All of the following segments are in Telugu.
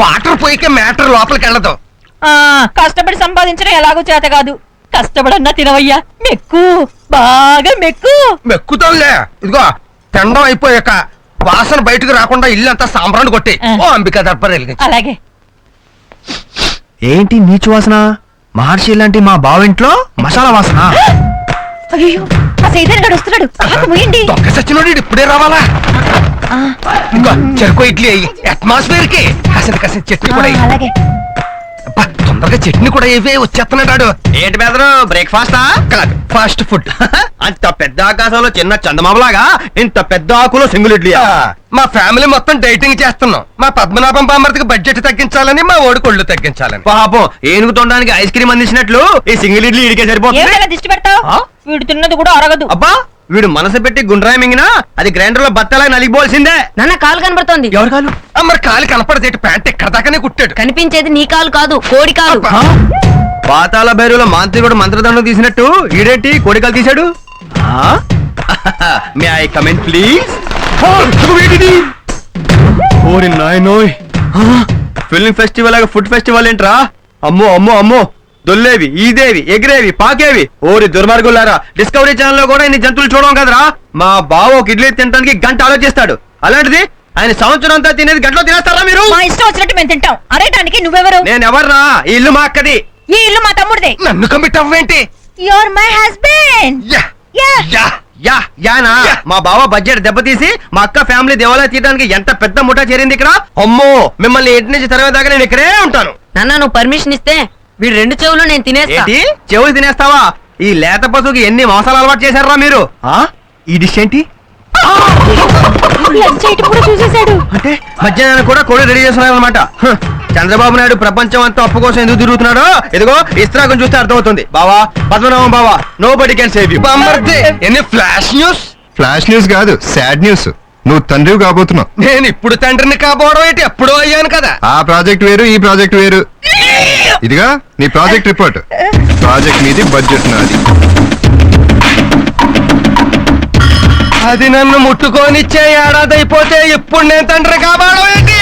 మావయ్యకి మ్యాటర్ లోపలికి వెళ్ళదు. ఆ కష్టపడి సంపాదించడం ఎలాగో చేత కాదు. కష్టపడన్నా తినవయ్యా. మెక్కు. బాగా మెక్కు. మెక్కుతాంలే ఇదిగో తినడం అయిపోయాక వాసన బయటకు రాకుండా ఇల్లు అంతా సాంబ్రాన్ని కొట్టి. ఓ అంబికా దర్బార్ అలాగే. ఏంటి నీచు వాసన? మహర్షి లాంటి మా బావింట్లో మసాలా వాసన. అయ్యో ఆ సైతాన్ గడు వస్తున్నాడు ఆకు సచ్చినోడు ఇప్పుడే రావాలా? ఇంకో చెరుకు ఇడ్లీ అయ్యి అట్మాస్ఫియర్కి కాసిన కాసిన చట్నీ కూడా. అలాగే. అబ్బా, తొందరగా చట్నీ కూడా ఇవే వచ్చేస్తున్నాడు. ఏంటి బెదరు బ్రేక్ఫాస్టా కాదు ఫాస్ట్ ఫుడ్ అంత పెద్ద ఆకాశంలో చిన్న చందమామలాగా ఇంత పెద్ద ఆకులో సింగిల్ ఇడ్లీ మా ఫ్యామిలీ మొత్తం డైటింగ్ చేస్తున్నాం. మా పద్మనాభం బామ్మర్తికి బడ్జెట్ తగ్గించాలని మా ఓడి కొళ్ళు తగ్గించాలని. పాపం ఏనుగు తొండడానికి ఐస్ క్రీమ్ అందించినట్లు ఈ సింగిల్ ఇడ్లీ ఇడికే సరిపోతుంది. ఏమిటలా దిష్టి పెడతావు? ఆ? వీడు తిన్నది కూడా అరగదు. అబ్బా వీడు మనసు పెట్టి గుండ్రాయి మింగినా అది గ్రైండర్లో బత్తలా నలిగిపోవాల్సిందే. నాన్న కాలు కనబడుతోంది. ఎవరు కాదు ఆ, మరి కాలు కనపడదేటి ప్యాంట్ ఎక్కడ దాకానే కుట్టాడు. కనిపించేది నీ కాలు కాదు కోడి కాలు. పాతాల భైరులో మాంత్రికుడు మంత్రదండం తీసినట్టు ఈడేంటి కోడికలు తీశాడు? మే ఐ కమెంట్ ప్లీజ్ ఓరి నాయనోయ్. ఫిల్మ్ ఫెస్టివల్ లాగా ఫుడ్ ఫెస్టివల్ ఏంట్రా? అమ్మో అమ్మో అమ్మో. దొల్లేవి ఈదేవి ఎగిరేవి పాకేవి. ఓరి దుర్మార్గులారా డిస్కవరీ ఛానల్లో కూడా ఇన్ని జంతువులు చూడడం కదరా? మా బావ ఒక ఇడ్లీ తినడానికి గంట ఆలోచిస్తాడు. అలాంటిది ఆయన సంవత్సరం అంతా తినేది గంటలో తినేస్తారా మీరు? మా ఇష్టం వచ్చినట్టు మేము తింటాం. అరేటానికి నువ్వెవరు? నేను ఎవర్రా ఈ ఇల్లు మా అక్కది. ఈ ఇల్లు మా తమ్ముడిదే. నన్ను commit అవ్వేంటి your my husband yeah. Yeah. Yeah. Yeah. Yana. మా బావ బడ్జెట్ దెబ్బతీసి మా అక్క ఫ్యామిలీ దేవాలయం తీయడానికి ఎంత పెద్ద ముఠా చేరింది ఇక్కడ? అమ్మో మిమ్మల్ని ఇంటి నుంచి తరవేదాకా నేను ఇక్కడే ఉంటాను. నాన్న నువ్వు పర్మిషన్ ఇస్తే వీడు రెండు చెవులు నేను తినేస్తా. ఏంటి? చెవులు తినేస్తావా? ఈ లేత పశువుకి ఎన్ని మోసాలు అలవాటు చేశారా మీరు? ఆ? ఈ డిష్ ఏంటి? లంచ్ ఐటమ్ కూడా చూసేశాడు. అంటే మధ్యాహ్నం కూడా కోడి రెడీ చేస్తున్నారు అనమాట చంద్రబాబు నాయుడు ప్రపంచం అంతా అప్పు కోసం ఎందుకు తిరుగుతున్నాడో? ఇదిగో ఇస్త్రాకం చూస్తే అర్థమవుతుంది. బావా పద్మనాభం బావా nobody can save you ఎన్ని ఫ్లాష్ న్యూస్? ఫ్లాష్ న్యూస్ కాదు సాడ్ న్యూస్. నువ్వు తండ్రివి కాబోతున్నావు. నేను ఇప్పుడు తండ్రిని కాబోవడం ఏంటి? ఎప్పుడో అయ్యాను కదా. ఆ ప్రాజెక్ట్ వేరు ఈ ప్రాజెక్ట్ వేరు. ఇదిగా నీ ప్రాజెక్ట్ రిపోర్ట్. ప్రాజెక్ట్ మీది బడ్జెట్ నాది. అది నన్ను ముట్టుకోనిచ్చే ఏడాది అయిపోతే ఇప్పుడు నేను తండ్రి కాబోవడం ఏంటి?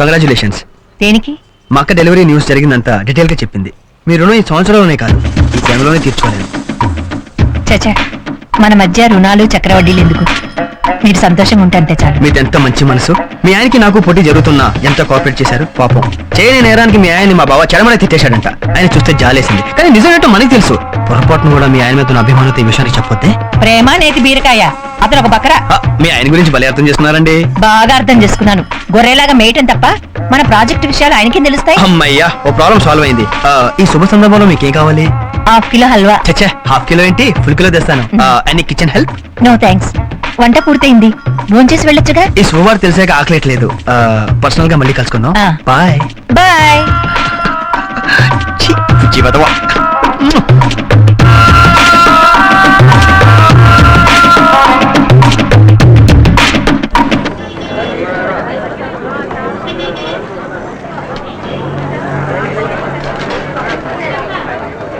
కంగ్రాచులేషన్స్ దేనికి? మా అక్క డెలివరీ న్యూస్ జరిగిందంతా డీటెయిల్గా చెప్పింది. మీ రుణం ఈ సంవత్సరంలోనే కాదు ఈ జన్మలోనే తీర్చుకోలేను చచా మన మధ్య రుణాలు చక్రవడ్డీలు ఎందుకు? మీరు సంతోషంగా ఉంటే అంతే చాలు. మీది ఎంత మంచి మనసు? మీ ఆయనకి నాకు పోటీ జరుగుతున్నా ఎంత కోఆపరేట్ చేశారు? పాపం. చేయని నేరానికి మీ ఆయన్ని మా బావ చెడమని తిట్టేశాడంట. ఆయన చూస్తే జాలేసింది. కానీ నిజమేంటో మనకి తెలుసు. పొరపాటును కూడా మీ ఆయన మీద అభిమానంతో ఈ విషయానికి చెప్పొద్దే? ప్రేమ నేతి బీరకాయ. అతను ఒక బకరా. మీ ఆయన గురించి భలే అర్థం చేస్తున్నారండి బాగా అర్థం చేసుకున్నాను. గొర్రెలాగా మేయటం తప్ప మన ప్రాజెక్ట్ విషయాలు ఆయనకి తెలుస్తాయి? అమ్మయ్యా ఓ ప్రాబ్లం సాల్వ్ అయింది. ఈ శుభ సందర్భంలో మీకేం కావాలి? Half kilo halwa. చచ్చా హాఫ్ కిలో ఏంటి? ఫుల్ కిలో తెస్తాను. అన్ని కిచెన్ హెల్ప్ నో థ్యాంక్స్ వంట పూర్తయింది. భోంచేసి వెళ్ళొచ్చుగా? ఈ శుభవార్త తెలిసాక ఆకలేట్లేదు. పర్సనల్గా మళ్ళీ కలుసుకుందాం. ఆ. బాయ్. బాయ్. జీవతవా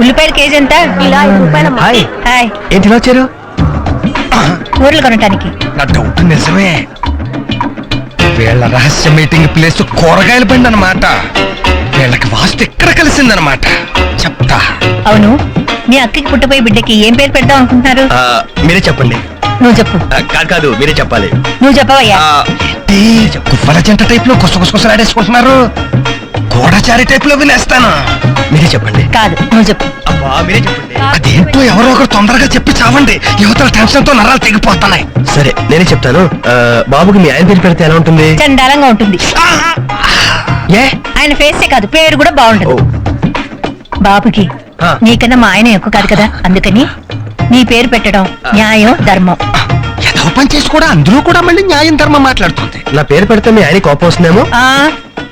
ఉల్లిపాయలు కేజీ ఎంత? హాయ్. హాయ్. ఏంటి ఇలా వచ్చారు? కూరలు కొనటానికి. నా డౌట్ నిజమే. వీళ్ళ రహస్య మీటింగ్ ప్లేస్ కూరగాయల బండి అనమాట వీళ్ళకి వాస్తు ఎక్కడ కలిసిందనమాట. చెప్తా. అవును మీ అక్కకి పుట్టపోయే బిడ్డకి ఏం పేరు పెడదాం అనుకుంటున్నారు? ఆ, మీరే చెప్పండి. నువ్వు చెప్పు. కాదు కాదు మీరే చెప్పాలి. నువ్వు చెప్పవయ్యా. గువ్వల జంట టైప్లో గుసగుసలాడేసుకుంటున్నారు గూఢచారి టైప్లో వినేస్తాను? మీరే చెప్పండి. కాదు నువ్వు చెప్పు. అబ్బా మీరే చెప్పండి. అదేంటో ఎవరో ఒకరు తొందరగా చెప్పి చావండి. యువతల టెన్షన్తో నరాలు తెగిపోతున్నాయి. సరే నేనే చెప్తాను. ఆ, బాబుకి మీ ఆయన పేరు పెడితే ఎలా ఉంటుంది? చండాలంగా ఉంటుంది. ఏ? ఆయన ఫేసే కాదు పేరు కూడా ఓ, బాగుంటుంది బాబుకి ఆ. నీకన్నా మా ఆయన ఎక్కువ కాదు కదా? అందుకని నీ పేరు పెట్టడం న్యాయం ధర్మం. ఏదో పని చేసి కూడా అందులో కూడా మళ్ళీ న్యాయం ధర్మం మాట్లాడుతుంది. నా పేరు పెడితే మీ ఆయన కోపం వస్తుందేమో? ఆ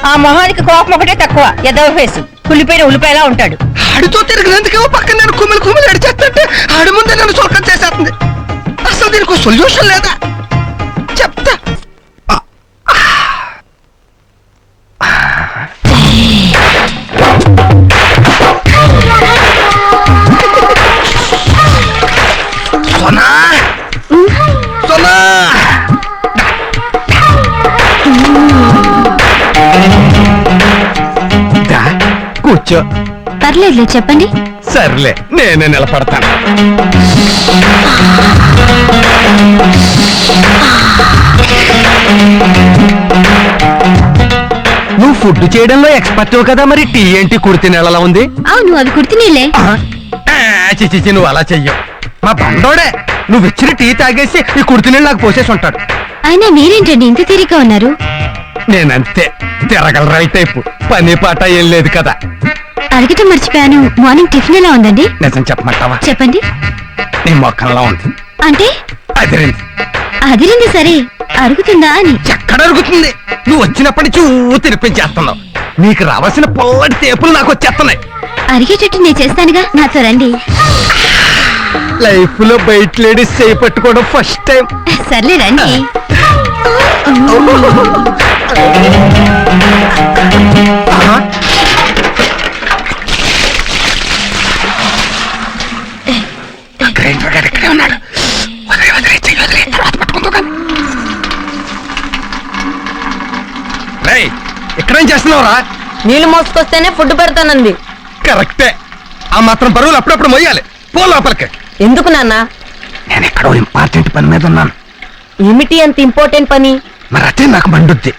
ఆ మొహానికి కోపం ఒకటే తక్కువ. ఎదవ ఫేసు. కులిపోయిన ఉల్లిపాయలా ఉంటాడు. ఆడితో తిరిగినందుకేమో పక్కన నేను కుమిలి కుమిలి అడిచేస్తుంటే ఆడి ముందే నన్ను సొల్కం చేసేస్తుంది. అసలు దీనికి సొల్యూషన్ లేదా? చెప్తా. సోనా! సోనా! కూర్చో. పర్లేదులే చెప్పండి. సర్లే నేనే నిలబడతాను. నువ్వు ఫుడ్ చేయడంలో ఎక్స్పర్ట్ కదా మరి టీ ఏంటి కుర్తి నెలలా ఉంది? అవును అవి కుర్తినీళ్ళే ఆ, ఆ, చి చి, చి, నువ్వు అలా చెయ్యవు. మా బండోడే నువ్వు ఇచ్చిన టీ తాగేసి ఈ కుర్తి నీళ్ళు నాకు పోసేసి ఉంటాడు. అయినా మీరేంటండి ఇంత తీరిగ్గా ఉన్నారు? నేనంతే. తిరగల రైట్ టైపు పని పాట ఏం లేదు కదా. అడగటం మర్చిపోయాను. మార్నింగ్ టిఫిన్ ఎలా ఉందండి? నిజం చెప్పమంటావా? చెప్పండి. నీ మొక్కలా ఉంది. అంటే? అదిరింది. అదిరింది సరే. అరుగుతుందా అని. ఎక్కడ అరుగుతుంది? నువ్వు వచ్చినప్పటి నుంచి ఊ తినిపించేస్తున్నావు. నీకు రావాల్సిన పొల్లటి తేపులు నాకు వచ్చేస్తున్నాయి. అరిగేటట్టు నేను చేస్తానుగా. నాతో రండి. లైఫ్లో బయట లేడీస్ చేయి పట్టుకోవడం ఫస్ట్ టైం సర్లే రండి. ఇక్కడేం చేస్తున్నావురా నీళ్ళు మోసుకొస్తేనే ఫుడ్ పెడతానంది. కరెక్టే. ఆ మాత్రం బరువులు అప్పుడప్పుడు మొయ్యాలి. పో లోపలికి. ఎందుకు నాన్న? నేను ఎక్కడో ఇంపార్టెంట్ పని మీద ఉన్నాను. ఏమిటి అంత ఇంపార్టెంట్ పని? మరి అదే నాకు మండుద్ది.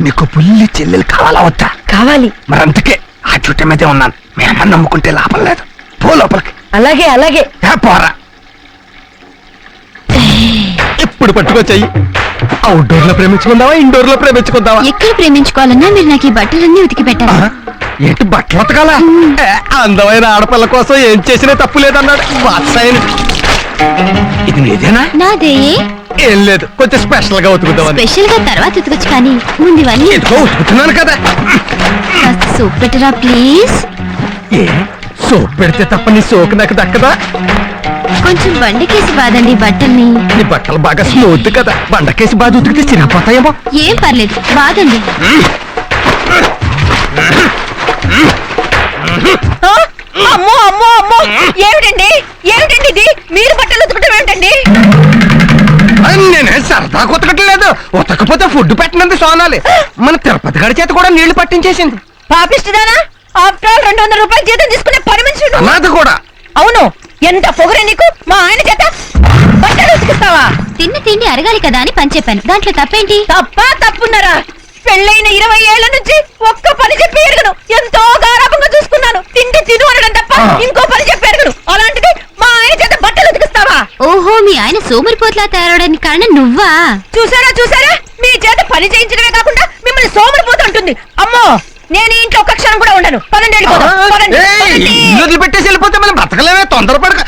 నీకు పుల్లి చెల్లెలు కావాలా వద్దా? కావాలి. మరి అందుకే ఆ చుట్ట మీదే ఉన్నాను. మీ అమ్మ నమ్ముకుంటే లాభం లేదు. పో లోపలికి. అలాగే అలాగే. ఏ పోరా. ఇప్పుడు పట్టుకో చెయ్యి. అవుట్డోర్లో ప్రేమించుకుందావా ఇండోర్లో ప్రేమించుకుందావా? ఎక్కడ ప్రేమించుకోవాలన్నా మీరు నాకు ఈ బట్టలన్నీ ఉతికి పెట్టాలి? ఏంటి బట్టలు ఉతకాలా? అందమైన ఆడపిల్ల కోసం ఏం చేసినా తప్పు లేదన్నాడు. వాత్సాయని ఇది నీదేనా? నాదే. ఏం లేదు కొంచెం స్పెషల్గా ఉతుకుతామని స్పెషల్గా తర్వాత ఉతకొచ్చు కానీ ముందు ఇవన్నీ ఎందుకో ఉతుకుతున్నాను కదా. కాస్త సూప్ పెట్టరా ప్లీజ్ ఏ సోప్ పెడితే తప్ప నీ సోకు నాకు దక్కదా? కొంచెం బండకేసి బాదండి బట్టల్ని. నీ బట్టలు బాగా స్మూత్ కదా. బండకేసి బాగా ఉతికితే చిరపోతాయేమో ఏం పర్లేదు బాదండి ఆ? అమ్మో అమ్మో అమ్మో. ఏమిటండి? ఏమిటండి ఇది? మీరు బట్టలు ఉతకటం ఏమిటండి? అని నేనే సరదా ఉతకట్లేదు. ఉతకపోతే ఫుడ్ పెట్టినందుకు సోనాలి. మన తిరుపతి గడి చేత కూడా నీళ్ళు పట్టించేసింది. పాపిస్తుందానా ఆఫ్టర్ ఆల్ రెండు వందల రూపాయలు జీతం తీసుకునే పని మనిషి నువ్వు. అనాథ కూడా. అవును. ఎంత పొగరే నీకు? మా ఆయన చేత బట్టలు ఉతికిస్తావా తిన్న తిండి అరగాలి కదా అని పని చెప్పాను. దాంట్లో తప్పేంటి? తప్పా తప్పున్నారా? పెళ్ళైన ఇరవై ఏళ్ళ నుంచి ఒక్క పని చెప్పి ఎరగను. ఎంతో గారాభంగా చూసుకున్నాను. తిండి తిను అనడం తప్ప. ఇంకో పని చెప్పి ఎరగను. అలాంటిది మా ఆయన చేత బట్టలు ఉతికిస్తావా? ఓహో మీ ఆయన సోమరిపోట్లా తయారవడానికి కారణం నువ్వా? చూసారా చూసారా? మీ చేత పని చేయించడమే కాకుండా మిమ్మల్ని సోమరిపోతుంటుంది అమ్మో నేను ఇంట్లో ఒక్క క్షణం కూడా ఉండను. పదండి వెళ్ళిపోదాం. పదండి, ఏయ్, పదండి. ఇల్లు వదిలిపెట్టేసి వెళ్ళిపోతే మనం బతకలేమే తొందరపడక.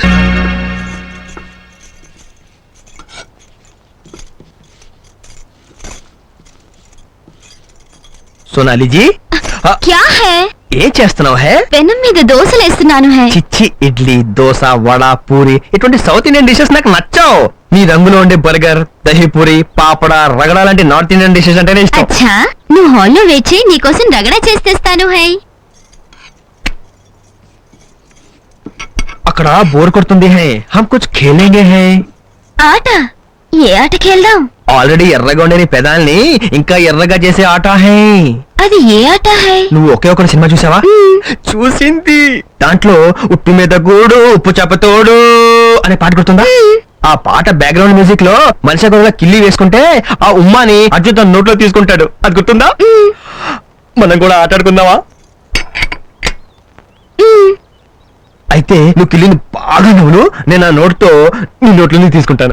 సోనాలిజీ? క్యా హే? ఏం చేస్తున్నావు హే? పెనం మీద దోశలేస్తున్నాను హే. చిచ్చి ఇడ్లీ దోశ వడ పూరి ఇటువంటి సౌత్ ఇండియన్ డిషెస్ నాకు నచ్చావు. నీ రంగులో ఉండే బర్గర్ దహీపూరి పాపడ రగడ లాంటి నార్త్ ఇండియన్ డిషెస్ అంటేనే ఇష్టం. అచ్చా నువ్వు హాల్లో వేచి నీకోసం రగడ చేస్తేస్తాను హై. అక్కడ బోర్ కొడుతుంది హే. హమ్ కుచ్ ఖేలేంగే హే. ఆట? ఏ ఆటకి వెళ్దాం ఆల్రెడీ ఎర్రగా ఉండే నీ పెదాల్ని ఇంకా ఎర్రగా చేసే ఆట హే. అది ఏ ఆట హై? నువ్వు ఒకే ఒక సినిమా చూసావా? చూసింది. దాంట్లో ఉప్పు మీద గూడు ఉప్పు చేపతోడు అనే పాట గుర్తుందా? ఆ పాట బ్యాక్గ్రౌండ్ మ్యూజిక్లో మనిషి కూడా కిల్లి వేసుకుంటే ఆ ఉమ్మాని అర్జున్ తన నోట్లో తీసుకుంటాడు. అది గుర్తుందా? మనం కూడా ఆటాడుకుందామా? అయితే నువ్వు కిల్లిని బాగా నవ్వులు నేను ఆ నోట్తో నీ నోట్లో తీసుకుంటాను.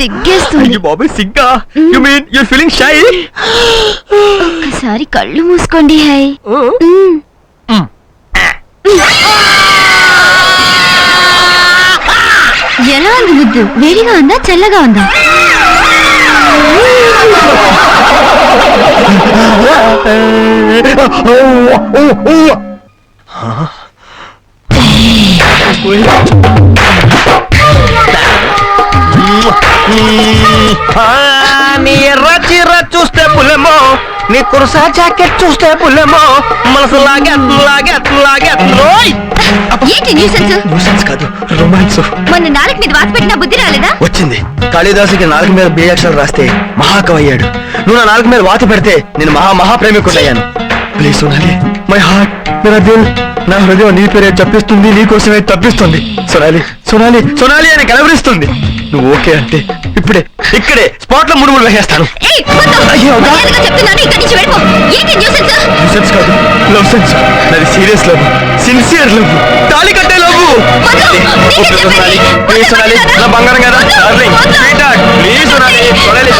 సిగ్గేస్తుంది. అయ్యో బాబోయ్ సిగ్గా? You mean you feeling shy ఒకసారి కళ్ళు మూసుకోండి హై. మ్మ్. ఎలా ఉంది ముద్దు? వేడిగా ఉందా చల్లగా ఉందా? నీ ఎర్ర చీర చూస్తే పులెమో నీ కుర్సా జాకెట్ చూస్తే పులెమో మనసు లాగే లాగే లాగే ఏంటి న్యూసెన్స్ న్యూసెన్స్ కాదు రొమాన్స్ మొన్న నాలుగు మీద వాత పెట్టిన బుద్ధి రాలేదా? వచ్చింది. కాళిదాసుకి నాలుగు మీద బీజాక్షరాలు రాస్తే మహాకవి అయ్యాడు. నువ్వు నా నాలుగు మీద వాత పెడితే నేను మహా మహాప్రేమికుడయ్యాను. ప్లీజ్ సోనాలి మై హార్ట్ మేరా దిల్ నా హృదయం నీ పేరే చెప్పిస్తుంది నీ కోసమే తప్పిస్తుంది. సోనాలి సోనాలి సోనాలి అని కలవరిస్తుంది నువ్వు ఓకే అంటే ఇప్పుడే ఇక్కడే స్పాట్లో మూడు మూడు వేసేస్తాను. సెన్స్ కాదు లవ్ సెన్స్ నాది సీరియస్ లవ్ సిన్సియర్ లవ్ తాళి కట్టే లవ్. ప్లీజ్ సోనాలి నా బంగారం కదా డార్లింగ్. ప్లీజ్ సోనాలి సోనాలి.